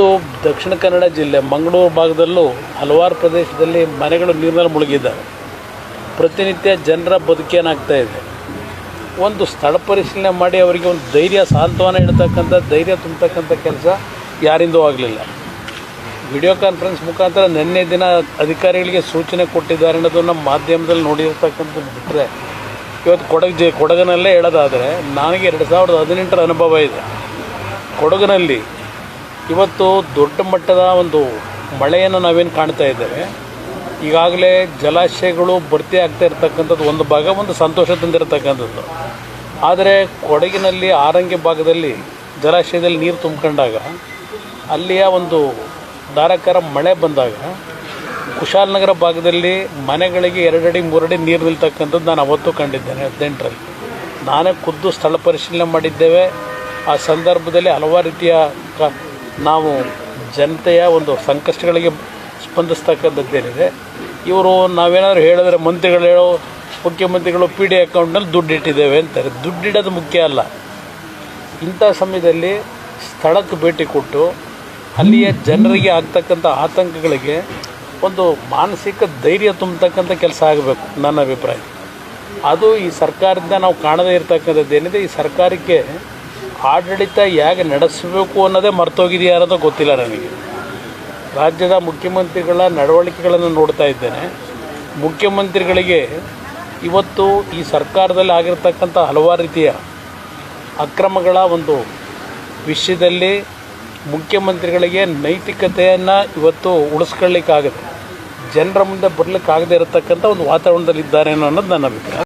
ಇವತ್ತು ದಕ್ಷಿಣ ಕನ್ನಡ ಜಿಲ್ಲೆ ಮಂಗಳೂರು ಭಾಗದಲ್ಲೂ ಹಲವಾರು ಪ್ರದೇಶದಲ್ಲಿ ಮನೆಗಳು ನೀರಿನಲ್ಲಿ ಮುಳುಗಿದ್ದಾವೆ. ಪ್ರತಿನಿತ್ಯ ಜನರ ಬದುಕೇನಾಗ್ತಾ ಇದೆ? ಒಂದು ಸ್ಥಳ ಪರಿಶೀಲನೆ ಮಾಡಿ ಅವರಿಗೆ ಒಂದು ಧೈರ್ಯ, ಸಾಂತ್ವನ ಹೇಳ್ತಕ್ಕಂಥ, ಧೈರ್ಯ ತುಂಬತಕ್ಕಂಥ ಕೆಲಸ ಯಾರಿಂದೂ ಆಗಲಿಲ್ಲ. ವಿಡಿಯೋ ಕಾನ್ಫರೆನ್ಸ್ ಮುಖಾಂತರ ನಿನ್ನೆ ದಿನ ಅಧಿಕಾರಿಗಳಿಗೆ ಸೂಚನೆ ಕೊಟ್ಟಿದ್ದಾರೆ ಅನ್ನೋದನ್ನು ಮಾಧ್ಯಮದಲ್ಲಿ ನೋಡಿರ್ತಕ್ಕಂಥದ್ದು ಬಿಟ್ಟರೆ ಇವತ್ತು ಕೊಡಗು ಜೆ, ಕೊಡಗಿನಲ್ಲೇ ಹೇಳೋದಾದರೆ, ನನಗೆ ಎರಡು ಸಾವಿರದ ಹದಿನೆಂಟರ ಅನುಭವ ಇದೆ. ಕೊಡಗಿನಲ್ಲಿ ಇವತ್ತು ದೊಡ್ಡ ಮಟ್ಟದ ಒಂದು ಮಳೆಯನ್ನು ನಾವೇನು ಕಾಣ್ತಾ ಇದ್ದೇವೆ. ಈಗಾಗಲೇ ಜಲಾಶಯಗಳು ಭರ್ತಿ ಆಗ್ತಾ ಇರತಕ್ಕಂಥದ್ದು ಒಂದು ಭಾಗ ಒಂದು ಸಂತೋಷ ತಂದಿರತಕ್ಕಂಥದ್ದು ಆದರೆ ಕೊಡಗಿನಲ್ಲಿ ಆರಂಗಿ ಭಾಗದಲ್ಲಿ ಜಲಾಶಯದಲ್ಲಿ ನೀರು ತುಂಬಿಕೊಂಡಾಗ, ಅಲ್ಲಿಯ ಒಂದು ಧಾರಾಕಾರ ಮಳೆ ಬಂದಾಗ ಕುಶಾಲನಗರ ಭಾಗದಲ್ಲಿ ಮನೆಗಳಿಗೆ ಎರಡಡಿ, ಮೂರಡಿ ನೀರು ನಿಲ್ತಕ್ಕಂಥದ್ದು ನಾನು ಅವತ್ತು ಕಂಡಿದ್ದೇನೆ ಹದಿನೆಂಟರಲ್ಲಿ. ನಾನೇ ಖುದ್ದು ಸ್ಥಳ ಪರಿಶೀಲನೆ ಮಾಡಿದ್ದೇವೆ. ಆ ಸಂದರ್ಭದಲ್ಲಿ ಹಲವಾರು ರೀತಿಯ ನಾವು ಜನತೆಯ ಒಂದು ಸಂಕಷ್ಟಗಳಿಗೆ ಸ್ಪಂದಿಸ್ತಕ್ಕಂಥದ್ದೇನಿದೆ ಇವರು ನಾವೇನಾದ್ರು ಹೇಳಿದ್ರೆ ಮಂತ್ರಿಗಳು ಹೇಳೋ ಮುಖ್ಯಮಂತ್ರಿಗಳು ಪಿ ಡಿ ಅಕೌಂಟ್ನಲ್ಲಿ ದುಡ್ಡು ಇಟ್ಟಿದ್ದೇವೆ ಅಂತಾರೆ. ದುಡ್ಡು ಇಡೋದು ಮುಖ್ಯ ಅಲ್ಲ. ಇಂಥ ಸಮಯದಲ್ಲಿ ಸ್ಥಳಕ್ಕೆ ಭೇಟಿ ಕೊಟ್ಟು ಅಲ್ಲಿಯ ಜನರಿಗೆ ಆಗ್ತಕ್ಕಂಥ ಆತಂಕಗಳಿಗೆ ಒಂದು ಮಾನಸಿಕ ಧೈರ್ಯ ತುಂಬತಕ್ಕಂಥ ಕೆಲಸ ಆಗಬೇಕು, ನನ್ನ ಅಭಿಪ್ರಾಯ. ಅದು ಈ ಸರ್ಕಾರದಿಂದ ನಾವು ಕಾಣದೇ ಇರತಕ್ಕಂಥದ್ದು ಏನಿದೆ? ಈ ಸರ್ಕಾರಕ್ಕೆ ಆಡಳಿತ ಹೇಗೆ ನಡೆಸಬೇಕು ಅನ್ನೋದೇ ಮರ್ತೋಗಿದೆಯಾ ಅನ್ನೋದು ಗೊತ್ತಿಲ್ಲ ನನಗೆ. ರಾಜ್ಯದ ಮುಖ್ಯಮಂತ್ರಿಗಳ ನಡವಳಿಕೆಗಳನ್ನು ನೋಡ್ತಾ ಇದ್ದೇನೆ. ಮುಖ್ಯಮಂತ್ರಿಗಳಿಗೆ ಇವತ್ತು ಈ ಸರ್ಕಾರದಲ್ಲಿ ಆಗಿರ್ತಕ್ಕಂಥ ಹಲವಾರು ರೀತಿಯ ಅಕ್ರಮಗಳ ಒಂದು ವಿಷಯದಲ್ಲಿ ಮುಖ್ಯಮಂತ್ರಿಗಳಿಗೆ ನೈತಿಕತೆಯನ್ನು ಇವತ್ತು ಉಳಿಸ್ಕೊಳ್ಳಿಕ್ಕಾಗದೆ, ಜನರ ಮುಂದೆ ಬರಲಿಕ್ಕಾಗದೇ ಇರತಕ್ಕಂಥ ಒಂದು ವಾತಾವರಣದಲ್ಲಿದ್ದಾರೆ ಅನ್ನೋದು ನನ್ನ ಅಭಿಪ್ರಾಯ.